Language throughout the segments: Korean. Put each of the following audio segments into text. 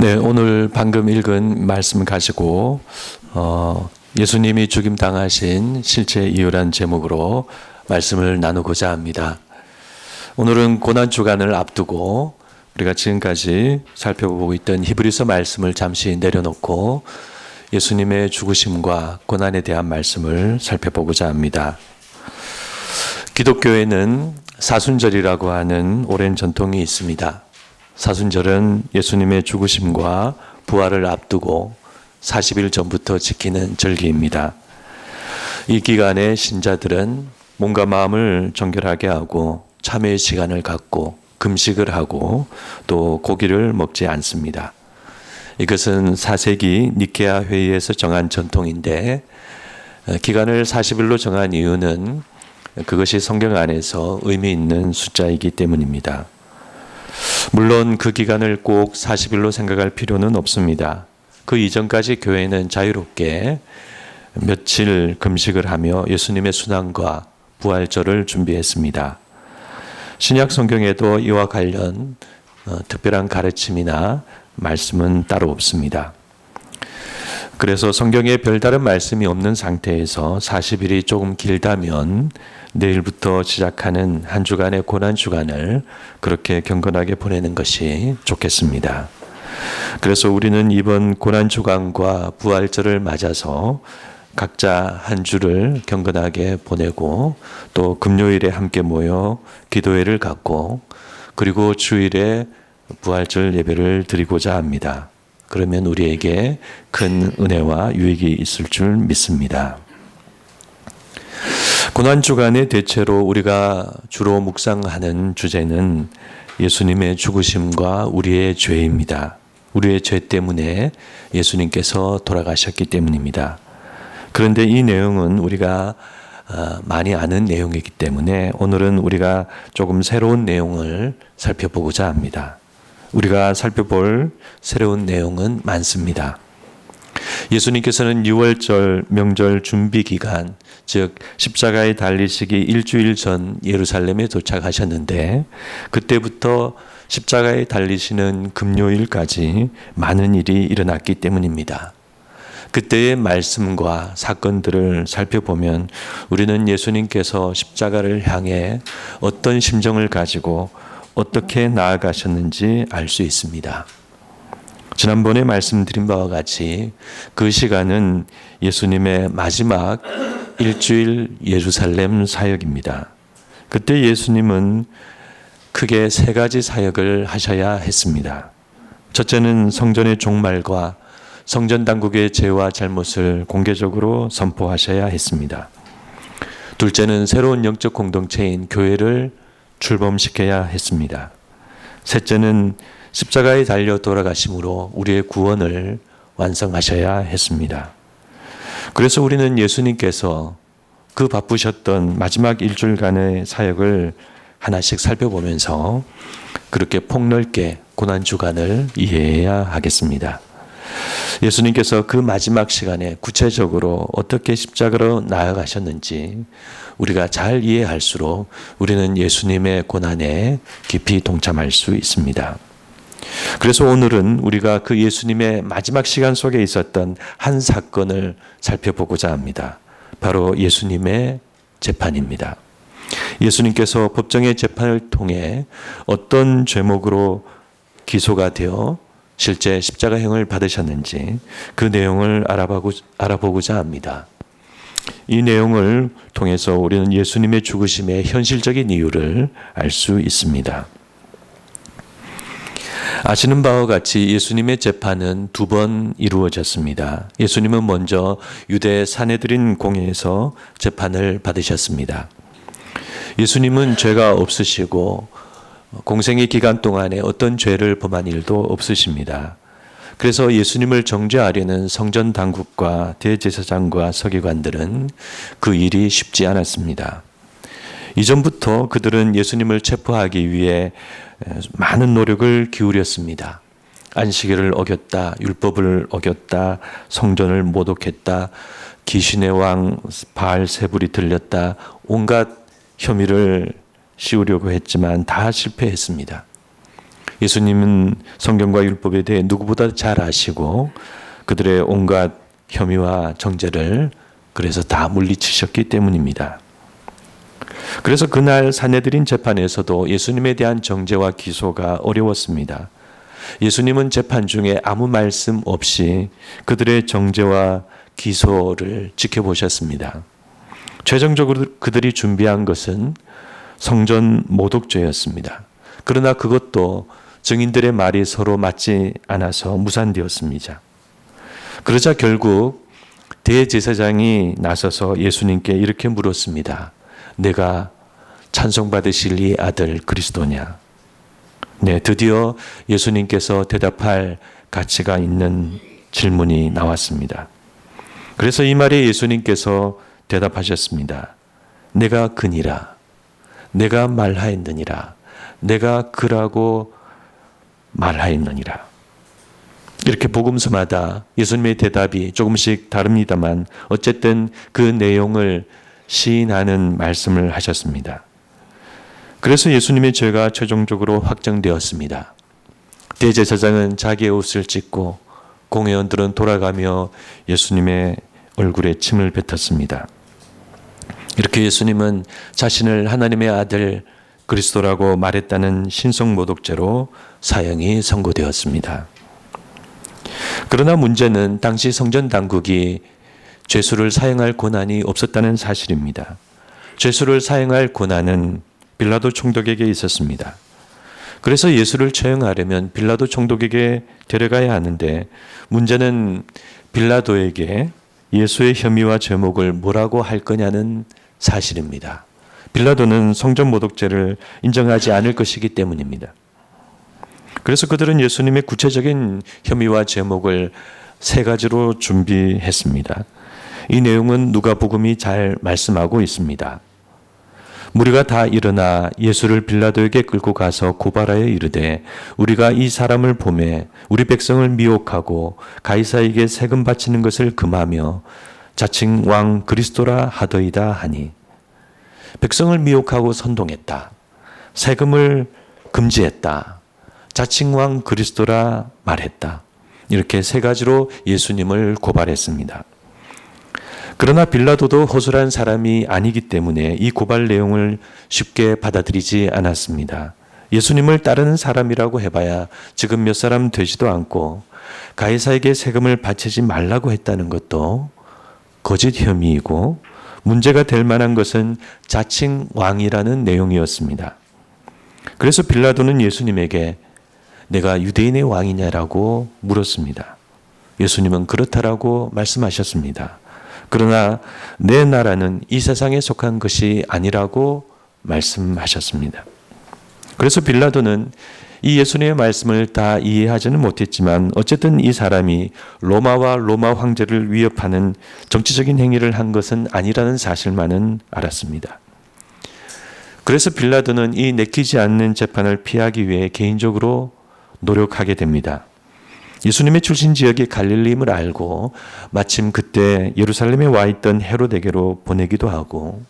네, 오늘 방금 읽은 말씀 가지고 어, 예수님이 죽임 당하신 실제 이유란 제목으로 말씀을 나누고자 합니다. 오늘은 고난 주간을 앞두고 우리가 지금까지 살펴보고 있던 히브리서 말씀을 잠시 내려놓고 예수님의 죽으심과 고난에 대한 말씀을 살펴보고자 합니다. 기독교에는 사순절이라고 하는 오랜 전통이 있습니다. 사순절은 예수님의 죽으심과 부활을 앞두고 40일 전부터 지키는 절기입니다. 이 기간에 신자들은 몸과 마음을 정결하게 하고 참회의 시간을 갖고 금식을 하고 또 고기를 먹지 않습니다. 이것은 4세기 니케아 회의에서 정한 전통인데 어, 기간을 40일로 정한 이유는 그것이 성경 안에서 의미 있는 숫자이기 때문입니다. 물론 그 기간을 꼭 40일로 생각할 필요는 없습니다. 그 이전까지 교회는 자유롭게 며칠 금식을 하며 예수님의 순환과 부활절을 준비했습니다. 신약 성경에도 이와 관련 어, 특별한 가르침이나 말씀은 따로 없습니다. 그래서 성경에 별다른 말씀이 없는 상태에서 40일이 조금 길다면 내일부터 시작하는 한 주간의 고난 주간을 그렇게 경건하게 보내는 것이 좋겠습니다. 그래서 우리는 이번 고난 주간과 부활절을 맞아서 각자 한 주를 경건하게 보내고 또 금요일에 함께 모여 기도회를 갖고 그리고 주일에 부활절 예배를 드리고자 합니다. 그러면 우리에게 큰 은혜와 유익이 있을 줄 믿습니다. 고난 주간의 대체로 우리가 주로 묵상하는 주제는 예수님의 죽으심과 우리의 죄입니다. 우리의 죄 때문에 예수님께서 돌아가셨기 때문입니다. 그런데 이 내용은 우리가 어, 많이 아는 내용이기 때문에 오늘은 우리가 조금 새로운 내용을 살펴보고자 합니다. 우리가 살펴볼 새로운 내용은 많습니다. 예수님께서는 6월절 명절 준비 기간, 즉 십자가에 달리시기 일주일 전 예루살렘에 도착하셨는데 그때부터 십자가에 달리시는 금요일까지 많은 일이 일어났기 때문입니다. 그때의 말씀과 사건들을 살펴보면 우리는 예수님께서 십자가를 향해 어떤 심정을 가지고 어떻게 나아가셨는지 알 수 있습니다. 지난번에 말씀드린 바와 같이 그 시간은 예수님의 마지막 일주일 예루살렘 사역입니다. 그때 예수님은 크게 세 가지 사역을 하셔야 했습니다. 첫째는 성전의 종말과 성전 당국의 죄와 잘못을 공개적으로 선포하셔야 했습니다. 둘째는 새로운 영적 공동체인 교회를 출범시켜야 했습니다. 셋째는 십자가에 달려 돌아가심으로 우리의 구원을 완성하셔야 했습니다. 그래서 우리는 예수님께서 그 바쁘셨던 마지막 일주일간의 사역을 하나씩 살펴보면서 그렇게 폭넓게 고난 주간을 이해해야 하겠습니다. 예수님께서 그 마지막 시간에 구체적으로 어떻게 십자가로 나아가셨는지 우리가 잘 이해할수록 우리는 예수님의 고난에 깊이 동참할 수 있습니다. 그래서 오늘은 우리가 그 예수님의 마지막 시간 속에 있었던 한 사건을 살펴보고자 합니다. 바로 예수님의 재판입니다. 예수님께서 법정의 재판을 통해 어떤 죄목으로 기소가 되어 실제 십자가형을 받으셨는지 그 내용을 알아보고, 알아보고자 합니다. 이 내용을 통해서 우리는 예수님의 죽으심의 현실적인 이유를 알 수 있습니다. 아시는 바와 같이 예수님의 재판은 두 번 이루어졌습니다. 예수님은 먼저 유대 사내들인 공회에서 재판을 받으셨습니다. 예수님은 죄가 없으시고 공생의 기간 동안에 어떤 죄를 범한 일도 없으십니다. 그래서 예수님을 정죄하려는 성전 당국과 대제사장과 서기관들은 그 일이 쉽지 않았습니다. 이전부터 그들은 예수님을 체포하기 위해 많은 노력을 기울였습니다. 안식일을 어겼다, 율법을 어겼다, 성전을 모독했다, 귀신의 왕 바알세불이 들렸다, 온갖 혐의를 씌우려고 했지만 다 실패했습니다. 예수님은 성경과 율법에 대해 누구보다 잘 아시고 그들의 온갖 혐의와 정죄를 그래서 다 물리치셨기 때문입니다. 그래서 그날 사내들인 재판에서도 예수님에 대한 정죄와 기소가 어려웠습니다. 예수님은 재판 중에 아무 말씀 없이 그들의 정죄와 기소를 지켜보셨습니다. 최종적으로 그들이 준비한 것은 성전 모독죄였습니다. 그러나 그것도 증인들의 말이 서로 맞지 않아서 무산되었습니다. 그러자 결국 대제사장이 나서서 예수님께 이렇게 물었습니다. 내가 찬송받으실 이 아들 그리스도냐? 네, 드디어 예수님께서 대답할 가치가 있는 질문이 나왔습니다. 그래서 이 말에 예수님께서 대답하셨습니다. 내가 그니라. 내가 말하였느니라. 내가 그라고 말하였느니라. 이렇게 복음서마다 예수님의 대답이 조금씩 다릅니다만 어쨌든 그 내용을 시인하는 말씀을 하셨습니다. 그래서 예수님의 죄가 최종적으로 확정되었습니다. 대제사장은 자기의 옷을 찢고 공회원들은 돌아가며 예수님의 얼굴에 침을 뱉었습니다. 이렇게 예수님은 자신을 하나님의 아들 그리스도라고 말했다는 신성 모독죄로 사형이 선고되었습니다. 그러나 문제는 당시 성전 당국이 죄수를 사형할 권한이 없었다는 사실입니다. 죄수를 사형할 권한은 빌라도 총독에게 있었습니다. 그래서 예수를 처형하려면 빌라도 총독에게 데려가야 하는데 문제는 빌라도에게 예수의 혐의와 제목을 뭐라고 할 거냐는 사실입니다. 빌라도는 성전 모독죄를 인정하지 않을 것이기 때문입니다. 그래서 그들은 예수님의 구체적인 혐의와 제목을 세 가지로 준비했습니다. 이 내용은 누가복음이 잘 말씀하고 있습니다. 무리가 다 일어나 예수를 빌라도에게 끌고 가서 고발하여 이르되 우리가 이 사람을 보매 우리 백성을 미혹하고 가이사에게 세금 바치는 것을 금하며 자칭 왕 그리스도라 하더이다 하니 백성을 미혹하고 선동했다. 세금을 금지했다. 자칭 왕 그리스도라 말했다. 이렇게 세 가지로 예수님을 고발했습니다. 그러나 빌라도도 허술한 사람이 아니기 때문에 이 고발 내용을 쉽게 받아들이지 않았습니다. 예수님을 따르는 사람이라고 해봐야 지금 몇 사람 되지도 않고 가이사에게 세금을 바치지 말라고 했다는 것도 거짓 혐의이고 문제가 될 만한 것은 자칭 왕이라는 내용이었습니다. 그래서 빌라도는 예수님에게 내가 유대인의 왕이냐라고 물었습니다. 예수님은 그렇다라고 말씀하셨습니다. 그러나 내 나라는 이 세상에 속한 것이 아니라고 말씀하셨습니다. 그래서 빌라도는 이 예수님의 말씀을 다 이해하지는 못했지만 어쨌든 이 사람이 로마와 로마 황제를 위협하는 정치적인 행위를 한 것은 아니라는 사실만은 알았습니다. 그래서 빌라도는 이 내키지 않는 재판을 피하기 위해 개인적으로 노력하게 됩니다. 예수님의 출신 지역이 갈릴리임을 알고 마침 그때 예루살렘에 와 있던 헤로데게로 보내기도 하고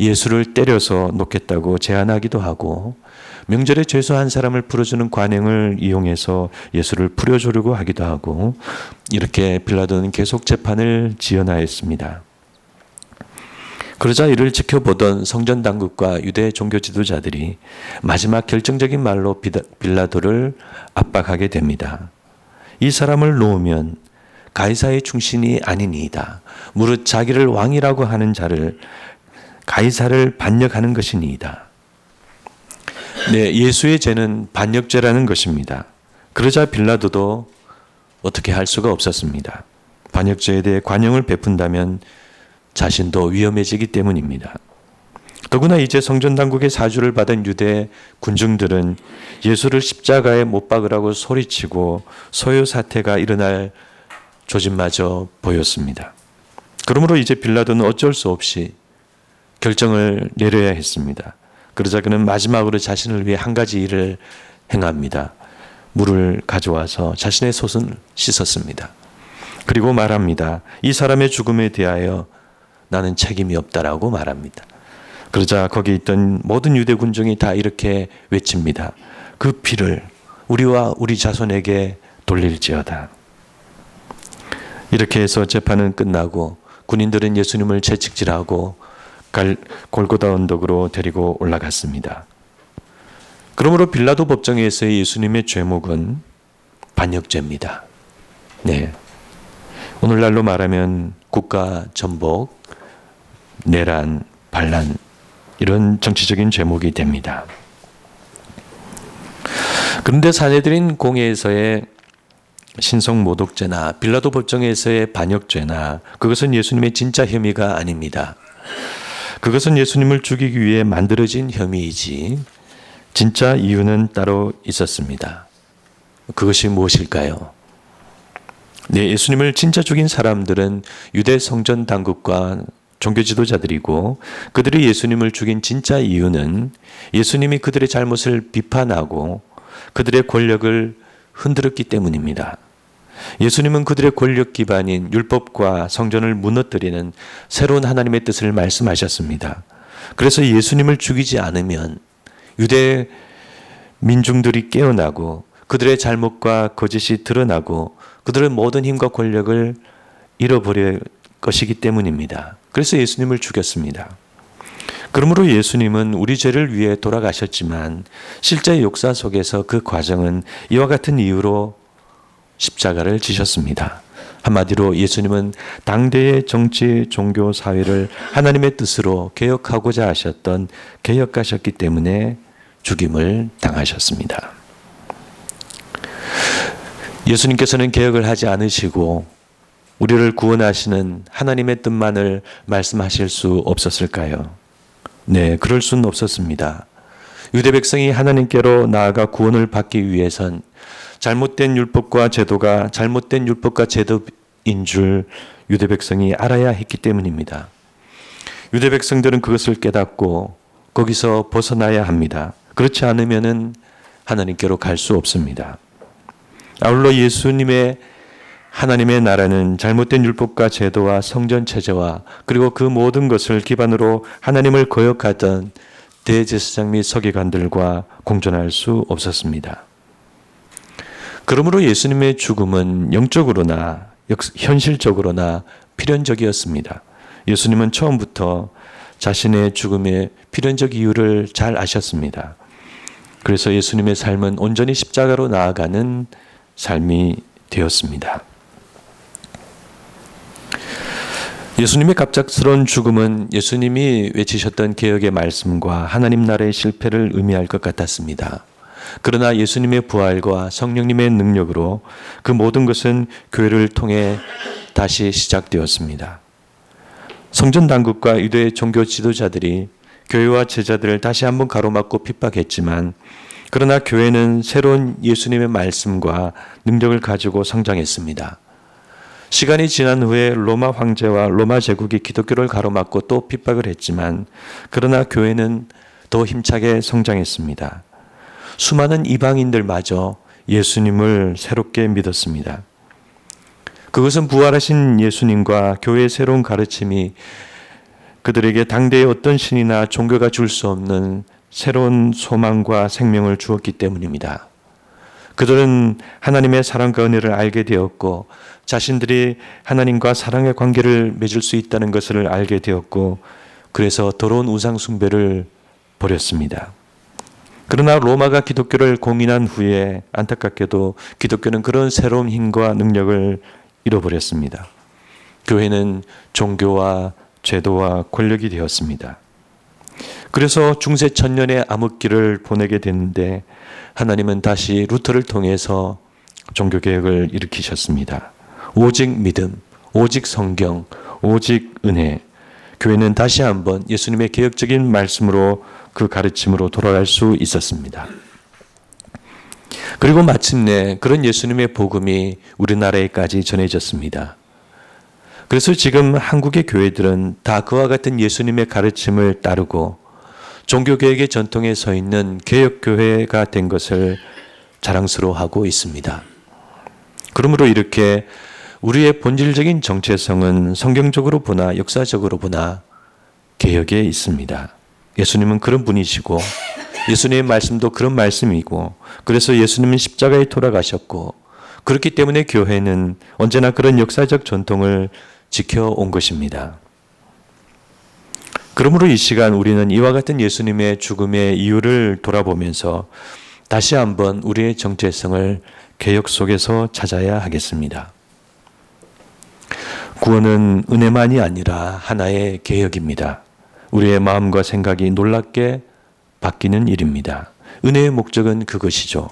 예수를 때려서 놓겠다고 제안하기도 하고 명절에 죄수한 사람을 풀어주는 관행을 이용해서 예수를 풀어주려고 하기도 하고 이렇게 빌라도는 계속 재판을 지연하였습니다. 그러자 이를 지켜보던 성전 당국과 유대 종교 지도자들이 마지막 결정적인 말로 빌라도를 압박하게 됩니다. 이 사람을 놓으면 가이사의 충신이 아니니이다. 무릇 자기를 왕이라고 하는 자를 가이사를 반역하는 것이니이다. 네, 예수의 죄는 반역죄라는 것입니다. 그러자 빌라도도 어떻게 할 수가 없었습니다. 반역죄에 대해 관용을 베푼다면 자신도 위험해지기 때문입니다. 더구나 이제 성전 당국의 사주를 받은 유대 군중들은 예수를 십자가에 못 박으라고 소리치고 소요 사태가 일어날 조짐마저 보였습니다. 그러므로 이제 빌라도는 어쩔 수 없이 결정을 내려야 했습니다. 그러자 그는 마지막으로 자신을 위해 한 가지 일을 행합니다. 물을 가져와서 자신의 솥을 씻었습니다. 그리고 말합니다. 이 사람의 죽음에 대하여 나는 책임이 없다라고 말합니다. 그러자 거기 있던 모든 유대 군중이 다 이렇게 외칩니다. 그 피를 우리와 우리 자손에게 돌릴지어다. 이렇게 해서 재판은 끝나고 군인들은 예수님을 채찍질하고 갈, 골고다 언덕으로 데리고 올라갔습니다. 그러므로 빌라도 법정에서의 예수님의 죄목은 반역죄입니다. 네. 오늘날로 말하면 국가 전복, 내란, 반란 이런 정치적인 죄목이 됩니다. 그런데 사내들인 공회에서의 신성 모독죄나 빌라도 법정에서의 반역죄나 그것은 예수님의 진짜 혐의가 아닙니다. 그것은 예수님을 죽이기 위해 만들어진 혐의이지 진짜 이유는 따로 있었습니다. 그것이 무엇일까요? 네, 예수님을 진짜 죽인 사람들은 유대 성전 당국과 종교 지도자들이고 그들이 예수님을 죽인 진짜 이유는 예수님이 그들의 잘못을 비판하고 그들의 권력을 흔들었기 때문입니다. 예수님은 그들의 권력 기반인 율법과 성전을 무너뜨리는 새로운 하나님의 뜻을 말씀하셨습니다. 그래서 예수님을 죽이지 않으면 유대 민중들이 깨어나고 그들의 잘못과 거짓이 드러나고 그들의 모든 힘과 권력을 잃어버릴 것이기 때문입니다. 그래서 예수님을 죽였습니다. 그러므로 예수님은 우리 죄를 위해 돌아가셨지만 실제 역사 속에서 그 과정은 이와 같은 이유로 십자가를 지셨습니다. 한마디로 예수님은 당대의 정치, 종교, 사회를 하나님의 뜻으로 개혁하고자 하셨던 개혁가셨기 때문에 죽임을 당하셨습니다. 예수님께서는 개혁을 하지 않으시고 우리를 구원하시는 하나님의 뜻만을 말씀하실 수 없었을까요? 네, 그럴 수는 없었습니다. 유대 백성이 하나님께로 나아가 구원을 받기 위해선 잘못된 율법과 제도가 잘못된 율법과 제도인 줄 유대 백성이 알아야 했기 때문입니다. 유대 백성들은 그것을 깨닫고 거기서 벗어나야 합니다. 그렇지 않으면은 하나님께로 갈 수 없습니다. 아울러 예수님의 하나님의 나라는 잘못된 율법과 제도와 성전 체제와 그리고 그 모든 것을 기반으로 하나님을 거역하던 대제사장 및 서기관들과 공존할 수 없었습니다. 그러므로 예수님의 죽음은 영적으로나 현실적으로나 필연적이었습니다. 예수님은 처음부터 자신의 죽음의 필연적 이유를 잘 아셨습니다. 그래서 예수님의 삶은 온전히 십자가로 나아가는 삶이 되었습니다. 예수님의 갑작스러운 죽음은 예수님이 외치셨던 개혁의 말씀과 하나님 나라의 실패를 의미할 것 같았습니다. 그러나 예수님의 부활과 성령님의 능력으로 그 모든 것은 교회를 통해 다시 시작되었습니다. 성전 당국과 유대 종교 지도자들이 교회와 제자들을 다시 한번 가로막고 핍박했지만 그러나 교회는 새로운 예수님의 말씀과 능력을 가지고 성장했습니다. 시간이 지난 후에 로마 황제와 로마 제국이 기독교를 가로막고 또 핍박을 했지만 그러나 교회는 더 힘차게 성장했습니다. 수많은 이방인들마저 예수님을 새롭게 믿었습니다. 그것은 부활하신 예수님과 교회의 새로운 가르침이 그들에게 당대의 어떤 신이나 종교가 줄 수 없는 새로운 소망과 생명을 주었기 때문입니다. 그들은 하나님의 사랑과 은혜를 알게 되었고 자신들이 하나님과 사랑의 관계를 맺을 수 있다는 것을 알게 되었고 그래서 더러운 우상 숭배를 버렸습니다. 그러나 로마가 기독교를 공인한 후에 안타깝게도 기독교는 그런 새로운 힘과 능력을 잃어버렸습니다. 교회는 종교와 제도와 권력이 되었습니다. 그래서 중세 천년의 암흑기를 보내게 됐는데 하나님은 다시 루터를 통해서 종교 개혁을 일으키셨습니다. 오직 믿음, 오직 성경, 오직 은혜. 교회는 다시 한번 예수님의 개혁적인 말씀으로 그 가르침으로 돌아갈 수 있었습니다. 그리고 마침내 그런 예수님의 복음이 우리나라에까지 전해졌습니다. 그래서 지금 한국의 교회들은 다 그와 같은 예수님의 가르침을 따르고 종교개혁의 전통에 서 있는 개혁교회가 된 것을 자랑스러워하고 있습니다. 그러므로 이렇게 우리의 본질적인 정체성은 성경적으로 보나 역사적으로 보나 개혁에 있습니다. 예수님은 그런 분이시고 예수님의 말씀도 그런 말씀이고 그래서 예수님은 십자가에 돌아가셨고 그렇기 때문에 교회는 언제나 그런 역사적 전통을 지켜온 것입니다. 그러므로 이 시간 우리는 이와 같은 예수님의 죽음의 이유를 돌아보면서 다시 한번 우리의 정체성을 개혁 속에서 찾아야 하겠습니다. 구원은 은혜만이 아니라 하나의 개혁입니다. 우리의 마음과 생각이 놀랍게 바뀌는 일입니다. 은혜의 목적은 그것이죠.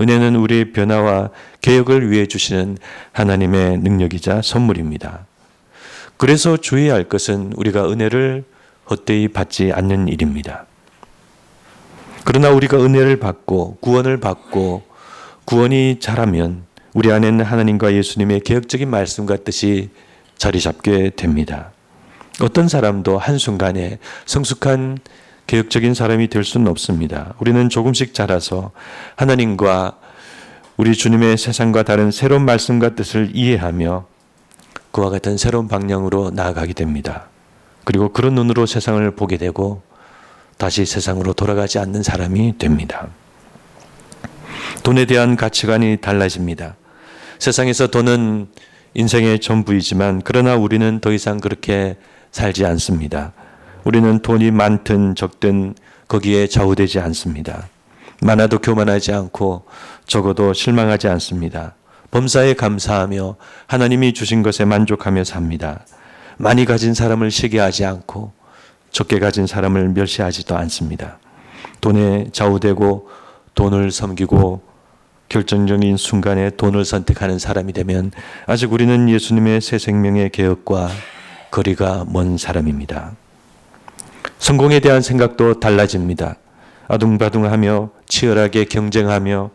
은혜는 우리의 변화와 개혁을 위해 주시는 하나님의 능력이자 선물입니다. 그래서 주의해야 할 것은 우리가 은혜를 헛되이 받지 않는 일입니다. 그러나 우리가 은혜를 받고 구원을 받고 구원이 자라면 우리 안에는 하나님과 예수님의 개혁적인 말씀과 뜻이 자리 잡게 됩니다. 어떤 사람도 한순간에 성숙한 개혁적인 사람이 될 수는 없습니다. 우리는 조금씩 자라서 하나님과 우리 주님의 세상과 다른 새로운 말씀과 뜻을 이해하며 그와 같은 새로운 방향으로 나아가게 됩니다. 그리고 그런 눈으로 세상을 보게 되고 다시 세상으로 돌아가지 않는 사람이 됩니다. 돈에 대한 가치관이 달라집니다. 세상에서 돈은 인생의 전부이지만 그러나 우리는 더 이상 그렇게 살지 않습니다. 우리는 돈이 많든 적든 거기에 좌우되지 않습니다. 많아도 교만하지 않고 적어도 실망하지 않습니다. 범사에 감사하며 하나님이 주신 것에 만족하며 삽니다. 많이 가진 사람을 시기하지 않고 적게 가진 사람을 멸시하지도 않습니다. 돈에 좌우되고 돈을 섬기고 결정적인 순간에 돈을 선택하는 사람이 되면 아직 우리는 예수님의 새 생명의 개혁과 거리가 먼 사람입니다. 성공에 대한 생각도 달라집니다. 아둥바둥하며 치열하게 경쟁하며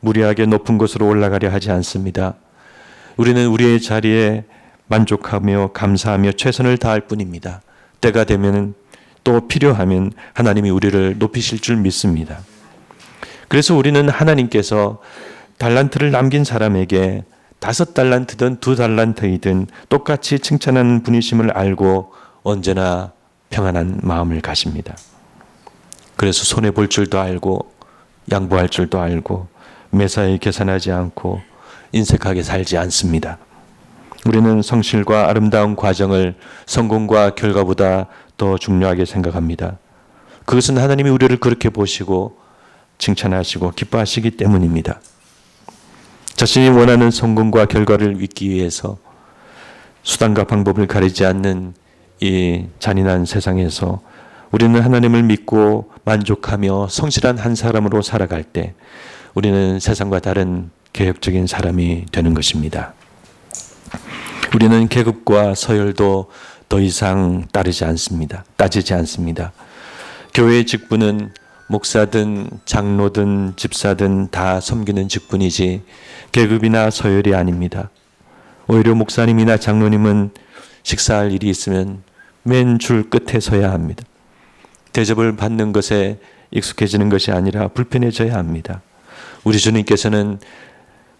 무리하게 높은 곳으로 올라가려 하지 않습니다. 우리는 우리의 자리에 만족하며 감사하며 최선을 다할 뿐입니다. 때가 되면 또 필요하면 하나님이 우리를 높이실 줄 믿습니다. 그래서 우리는 하나님께서 달란트를 남긴 사람에게 다섯 달란트든 두 달란트이든 똑같이 칭찬하는 분이심을 알고 언제나 평안한 마음을 가십니다. 그래서 손해 볼 줄도 알고 양보할 줄도 알고 매사에 계산하지 않고 인색하게 살지 않습니다. 우리는 성실과 아름다운 과정을 성공과 결과보다 더 중요하게 생각합니다. 그것은 하나님이 우리를 그렇게 보시고 칭찬하시고 기뻐하시기 때문입니다. 자신이 원하는 성공과 결과를 잇기 위해서 수단과 방법을 가리지 않는 이 잔인한 세상에서 우리는 하나님을 믿고 만족하며 성실한 한 사람으로 살아갈 때 우리는 세상과 다른 개혁적인 사람이 되는 것입니다. 우리는 계급과 서열도 더 이상 따르지 않습니다. 따지지 않습니다. 교회의 직분은 목사든 장로든 집사든 다 섬기는 직분이지 계급이나 서열이 아닙니다. 오히려 목사님이나 장로님은 식사할 일이 있으면 맨 줄 끝에 서야 합니다. 대접을 받는 것에 익숙해지는 것이 아니라 불편해져야 합니다. 우리 주님께서는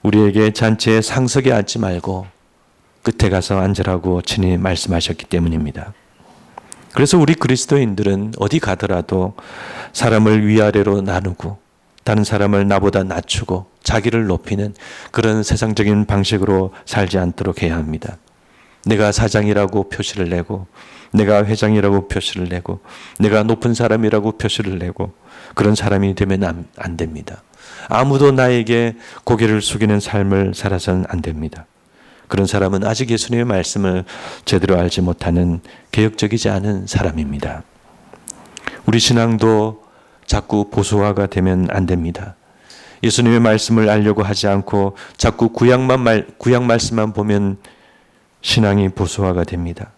우리에게 잔치에 상석에 앉지 말고 끝에 가서 앉으라고 친히 말씀하셨기 때문입니다. 그래서 우리 그리스도인들은 어디 가더라도 사람을 위아래로 나누고 다른 사람을 나보다 낮추고 자기를 높이는 그런 세상적인 방식으로 살지 않도록 해야 합니다. 내가 사장이라고 표시를 내고 내가 회장이라고 표시를 내고 내가 높은 사람이라고 표시를 내고 그런 사람이 되면 안, 안 됩니다. 아무도 나에게 고개를 숙이는 삶을 살아서는 안 됩니다. 그런 사람은 아직 예수님의 말씀을 제대로 알지 못하는 개혁적이지 않은 사람입니다. 우리 신앙도 자꾸 보수화가 되면 안 됩니다. 예수님의 말씀을 알려고 하지 않고 자꾸 구약만 말, 구약 말씀만 보면 신앙이 보수화가 됩니다.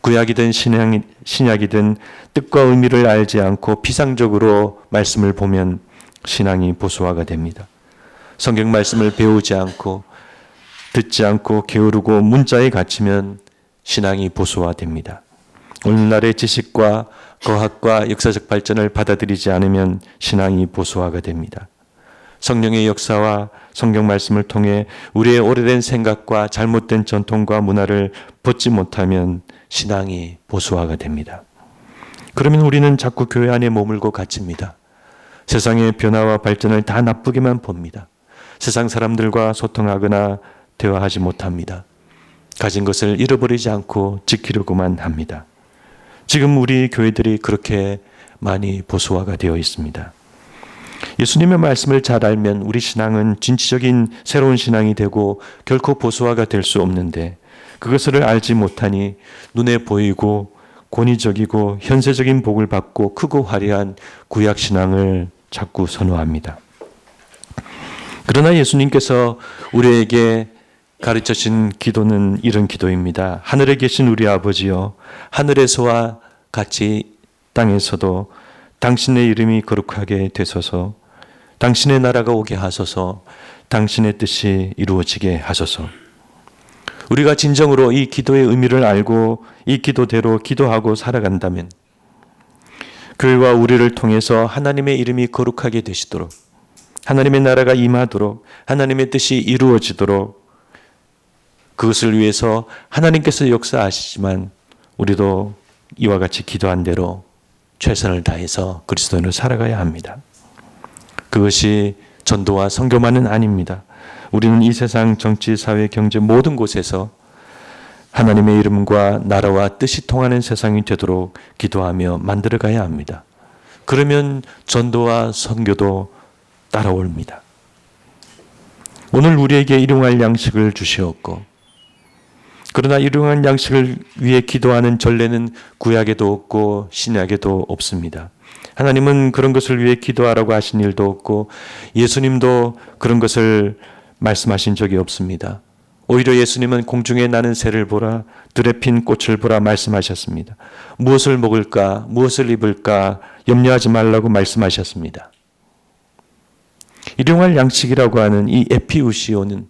구약이든 신앙, 신약이든 뜻과 의미를 알지 않고 피상적으로 말씀을 보면 신앙이 보수화가 됩니다. 성경 말씀을 배우지 않고 듣지 않고 게으르고 문자에 갇히면 신앙이 보수화됩니다. 오늘날의 지식과 거학과 역사적 발전을 받아들이지 않으면 신앙이 보수화가 됩니다. 성령의 역사와 성경 말씀을 통해 우리의 오래된 생각과 잘못된 전통과 문화를 벗지 못하면 신앙이 보수화가 됩니다. 그러면 우리는 자꾸 교회 안에 머물고 갇힙니다. 세상의 변화와 발전을 다 나쁘게만 봅니다. 세상 사람들과 소통하거나 대화하지 못합니다. 가진 것을 잃어버리지 않고 지키려고만 합니다. 지금 우리 교회들이 그렇게 많이 보수화가 되어 있습니다. 예수님의 말씀을 잘 알면 우리 신앙은 진취적인 새로운 신앙이 되고 결코 보수화가 될 수 없는데 그것을 알지 못하니 눈에 보이고 권위적이고 현세적인 복을 받고 크고 화려한 구약 신앙을 자꾸 선호합니다. 그러나 예수님께서 우리에게 가르쳐 주신 기도는 이런 기도입니다. 하늘에 계신 우리 아버지여 하늘에서와 같이 땅에서도 당신의 이름이 거룩하게 되소서. 당신의 나라가 오게 하소서. 당신의 뜻이 이루어지게 하소서. 우리가 진정으로 이 기도의 의미를 알고 이 기도대로 기도하고 살아간다면 교회와 우리를 통해서 하나님의 이름이 거룩하게 되시도록 하나님의 나라가 임하도록 하나님의 뜻이 이루어지도록 그것을 위해서 하나님께서 역사하시지만 우리도 이와 같이 기도한 대로 최선을 다해서 그리스도인을 살아가야 합니다. 그것이 전도와 선교만은 아닙니다. 우리는 이 세상 정치, 사회, 경제 모든 곳에서 하나님의 이름과 나라와 뜻이 통하는 세상이 되도록 기도하며 만들어 가야 합니다. 그러면 전도와 선교도 따라옵니다. 오늘 우리에게 일용할 양식을 주시었고, 그러나 일용할 양식을 위해 기도하는 전례는 구약에도 없고 신약에도 없습니다. 하나님은 그런 것을 위해 기도하라고 하신 일도 없고 예수님도 그런 것을 말씀하신 적이 없습니다. 오히려 예수님은 공중에 나는 새를 보라, 들에 핀 꽃을 보라 말씀하셨습니다. 무엇을 먹을까, 무엇을 입을까 염려하지 말라고 말씀하셨습니다. 일용할 양식이라고 하는 이 에피우시오는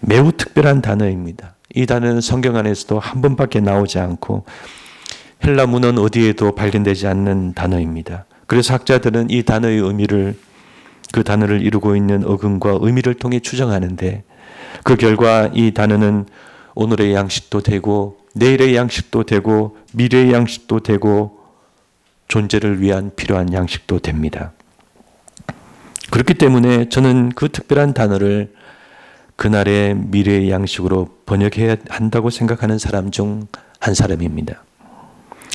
매우 특별한 단어입니다. 이 단어는 성경 안에서도 한 번밖에 나오지 않고 헬라 문헌 어디에도 발견되지 않는 단어입니다. 그래서 학자들은 이 단어의 의미를 그 단어를 이루고 있는 어근과 의미를 통해 추정하는데 그 결과 이 단어는 오늘의 양식도 되고 내일의 양식도 되고 미래의 양식도 되고 존재를 위한 필요한 양식도 됩니다. 그렇기 때문에 저는 그 특별한 단어를 그날의 미래의 양식으로 번역해야 한다고 생각하는 사람 중 한 사람입니다.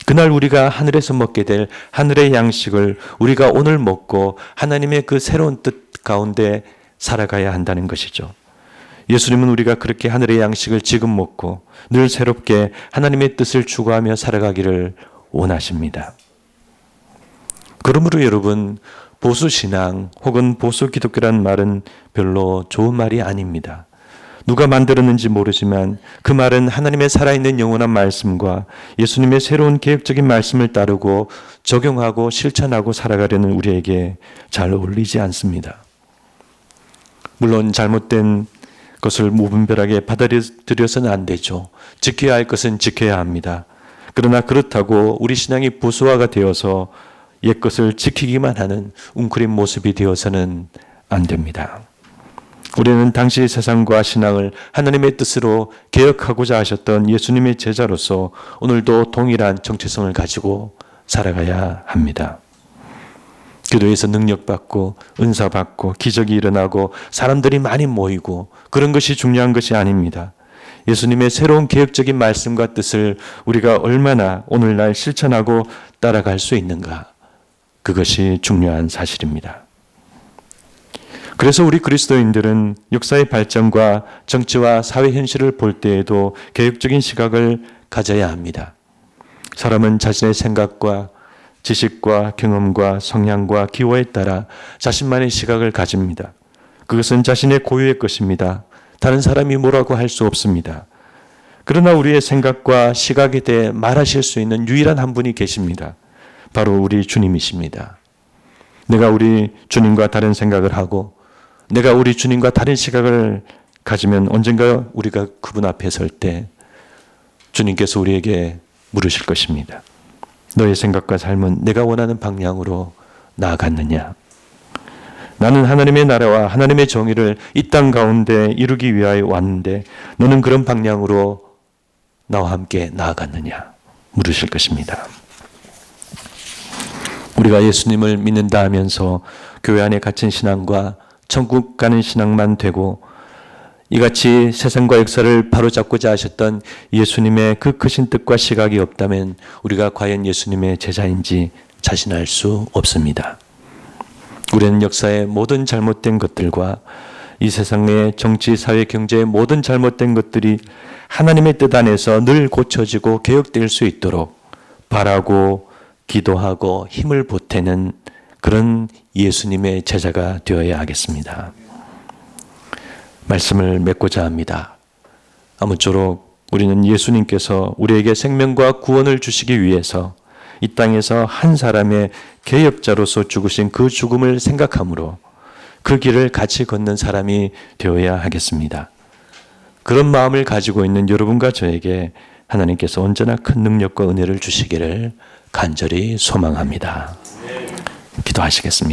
그날 우리가 하늘에서 먹게 될 하늘의 양식을 우리가 오늘 먹고 하나님의 그 새로운 뜻 가운데 살아가야 한다는 것이죠. 예수님은 우리가 그렇게 하늘의 양식을 지금 먹고 늘 새롭게 하나님의 뜻을 추구하며 살아가기를 원하십니다. 그러므로 여러분, 보수 신앙 혹은 보수 기독교란 말은 별로 좋은 말이 아닙니다. 누가 만들었는지 모르지만 그 말은 하나님의 살아있는 영원한 말씀과 예수님의 새로운 계획적인 말씀을 따르고 적용하고 실천하고 살아가려는 우리에게 잘 어울리지 않습니다. 물론 잘못된 것을 무분별하게 받아들여서는 안 되죠. 지켜야 할 것은 지켜야 합니다. 그러나 그렇다고 우리 신앙이 보수화가 되어서 옛 것을 지키기만 하는 웅크린 모습이 되어서는 안 됩니다. 우리는 당시 세상과 신앙을 하나님의 뜻으로 개혁하고자 하셨던 예수님의 제자로서 오늘도 동일한 정체성을 가지고 살아가야 합니다. 기도에서 능력받고 은사받고 기적이 일어나고 사람들이 많이 모이고 그런 것이 중요한 것이 아닙니다. 예수님의 새로운 개혁적인 말씀과 뜻을 우리가 얼마나 오늘날 실천하고 따라갈 수 있는가. 그것이 중요한 사실입니다. 그래서 우리 그리스도인들은 역사의 발전과 정치와 사회 현실을 볼 때에도 개혁적인 시각을 가져야 합니다. 사람은 자신의 생각과 지식과 경험과 성향과 기호에 따라 자신만의 시각을 가집니다. 그것은 자신의 고유의 것입니다. 다른 사람이 뭐라고 할 수 없습니다. 그러나 우리의 생각과 시각에 대해 말하실 수 있는 유일한 한 분이 계십니다. 바로 우리 주님이십니다. 내가 우리 주님과 다른 생각을 하고 내가 우리 주님과 다른 시각을 가지면 언젠가 우리가 그분 앞에 설 때 주님께서 우리에게 물으실 것입니다. 너의 생각과 삶은 내가 원하는 방향으로 나아갔느냐? 나는 하나님의 나라와 하나님의 정의를 이 땅 가운데 이루기 위하여 왔는데 너는 그런 방향으로 나와 함께 나아갔느냐? 물으실 것입니다. 우리가 예수님을 믿는다 하면서 교회 안에 갇힌 신앙과 천국 가는 신앙만 되고 이같이 세상과 역사를 바로잡고자 하셨던 예수님의 그 크신 뜻과 시각이 없다면 우리가 과연 예수님의 제자인지 자신할 수 없습니다. 우리는 역사의 모든 잘못된 것들과 이 세상의 정치, 사회, 경제의 모든 잘못된 것들이 하나님의 뜻 안에서 늘 고쳐지고 개혁될 수 있도록 바라고 기도하고 힘을 보태는 그런 예수님의 제자가 되어야 하겠습니다. 말씀을 맺고자 합니다. 아무쪼록 우리는 예수님께서 우리에게 생명과 구원을 주시기 위해서 이 땅에서 한 사람의 개혁자로서 죽으신 그 죽음을 생각함으로 그 길을 같이 걷는 사람이 되어야 하겠습니다. 그런 마음을 가지고 있는 여러분과 저에게 하나님께서 언제나 큰 능력과 은혜를 주시기를 간절히 소망합니다. 기도하시겠습니다.